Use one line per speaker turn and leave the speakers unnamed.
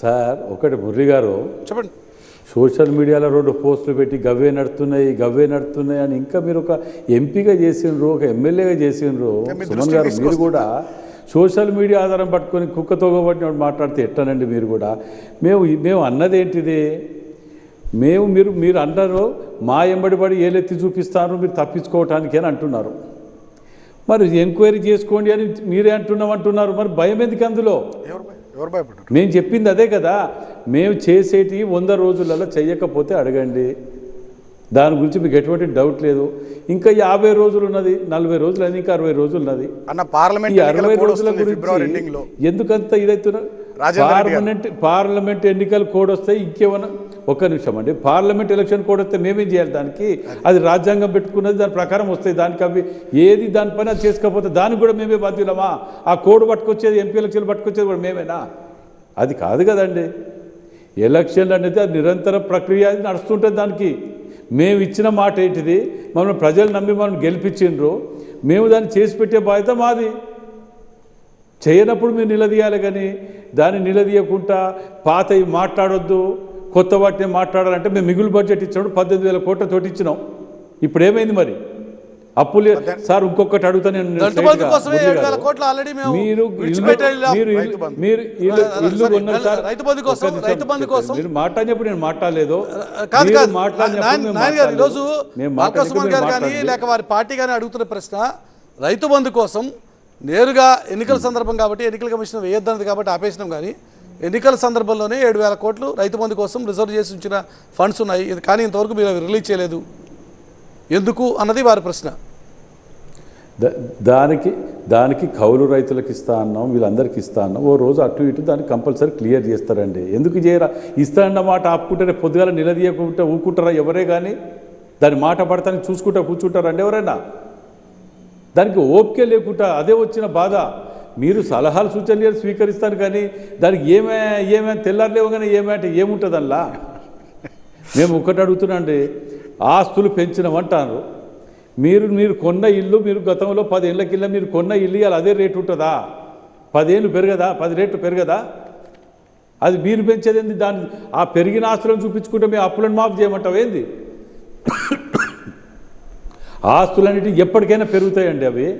Sir ఒకటి మురళి గారు.
చెప్పండి.
సోషల్ మీడియాలో రెండు పోస్టులు పెట్టి గవ్వే నడుతున్నాయి గవ్వే నడుతున్నాయి అని ఇంకా మీరు ఒక ఎంపీగా చేసిండ్రు ఒక ఎమ్మెల్యేగా చేసిండ్రు. సుమన్ గారు మీరు. కూడా సోషల్ మీడియా ఆధారం పట్టుకొని కుక్కతో పట్టినట్టు మాట్లాడితే ఎట్టనండి మీరు కూడా? మేము మేము అన్నది ఏంటిది? మేము మీరు మీరు అన్నారు మా ఎంబడి పడి ఏలెత్తి చూపిస్తారు మీరు తప్పించుకోవటానికి అని అంటున్నారు. మరి ఎంక్వైరీ చేసుకోండి అని మీరే అంటున్నాం అంటున్నారు మరి భయం ఎందుకు అందులో?
ఎవరు భయ- ఎవరు భయపడ్డారు?
మేము చెప్పింది అదే కదా. మేము చేసేటి వంద రోజులలో చెయ్యకపోతే అడగండి. దాని గురించి మీకు ఎటువంటి డౌట్ లేదు. ఇంకా యాభై రోజులు ఉన్నది నలభై రోజులు అది ఇంకా అరవై రోజులు ఉన్నది.
అన్న పార్లమెంట్
అరవై రోజుల గురించి ఎందుకంత
గారు.
పార్లమెంట్ పార్లమెంట్ ఎన్నికల కోడ్ వస్తాయి ఇంకేమన్నా ఒక్క నిమిషం అండి. పార్లమెంట్ ఎలక్షన్ కోడ్ వస్తే మేమేం చేయాలి దానికి? అది రాజ్యాంగం పెట్టుకున్నది దాని ప్రకారం వస్తాయి దానికి అవి. ఏది దానిపైన చేసుకోకపోతే దానికి కూడా మేమే బాధ్యులమా? ఆ కోడ్ పట్టుకొచ్చేది ఎంపీ ఎలక్షన్లు పట్టుకొచ్చేది కూడా మేమేనా? అది కాదు కదండి. ఎలక్షన్లు అనేది అది నిరంతర ప్రక్రియ అది నడుస్తుంటుంది దానికి. మేము ఇచ్చిన మాట ఏంటిది? మమ్మల్ని ప్రజలు నమ్మి మనం గెలిపించిండ్రు. మేము దాన్ని చేసి పెట్టే బాధ్యత మాది. చేయనప్పుడు మీరు నిలదీయాలి కానీ దాన్ని నిలదీయకుండా పాతవి మాట్లాడొద్దు. కొత్త వాటిని మాట్లాడాలంటే మేము మిగులు బడ్జెట్ ఇచ్చినప్పుడు పద్దెనిమిది వేల కోట్లతోటి ఇచ్చినాం ఇప్పుడు ఏమైంది మరి అప్పులు సార్ ఇంకొకటి అడుగుతా నేను
కోట్లు
మీరు. మీరు ఇల్లు- కొన్నారు సార్
రైతు బంధు కోసం,
ఒక్క నిమిషం
రైతు బంధు
చెప్పండి.
కోసం.
మీరు మాట్లాడినప్పుడు నేను మాట్లాడలేదు
కాదు కాదు. ఈరోజు గారు కానీ. లేక వారి పార్టీ కానీ అడుగుతున్న ప్రశ్న రైతు బంధు కోసం నేరుగా ఎన్నికల సందర్భం కాబట్టి ఎన్నికల కమిషన్ వేయొద్దన్నది కాబట్టి ఆపేసినాం కానీ ఎన్నికల సందర్భంలోనే ఏడు వేల కోట్లు రైతు బంధు కోసం రిజర్వ్ చేసి ఉంచిన ఫండ్స్ ఉన్నాయి. ఇది కానీ ఇంతవరకు మీరు అవి రిలీజ్ చేయలేదు. ఎందుకు అన్నది వారి ప్రశ్న.
దానికి దానికి కౌలు రైతులకు ఇస్తా అన్నాం వీళ్ళందరికీ ఇస్తా అన్నాం. ఓ రోజు అటు ఇటు దాన్ని కంపల్సరీ క్లియర్ చేస్తారండి. ఎందుకు చేయరా? ఇస్తా అన్న మాట ఆపుకుంటేనే పొద్దుగాల నిలదీయకుంటే ఊకుంటారా ఎవరే కానీ దాని మాట పడతానికి చూసుకుంటా కూర్చుంటారండి ఎవరైనా? దానికి ఓపిక లేకుండా అదే వచ్చిన బాధ. మీరు సలహాలు సూచనలు స్వీకరిస్తాను కానీ దానికి ఏమే ఏమే తెల్లారులేవు కానీ ఏమే అంటే ఏముంటుంది అలా మేము ఒకటి అడుగుతున్నాండి ఆస్తులు పెంచినామంటారు మీరు మీరు కొన్న ఇల్లు మీరు గతంలో పదేళ్ళ కింద మీరు కొన్న ఇల్లు ఇవాళ అదే రేటు ఉంటుందా? పదేళ్ళు పెరగదా? పది రేట్లు పెరగదా? అది మీరు పెంచేది ఏంది? దాన్ని ఆ పెరిగిన ఆస్తులను చూపించుకుంటే మేము అప్పులను మాఫ్ చేయమంటావు ఏంది? ఆస్తులన్నిటి ఎప్పటికైనా పెరుగుతాయండి అవి.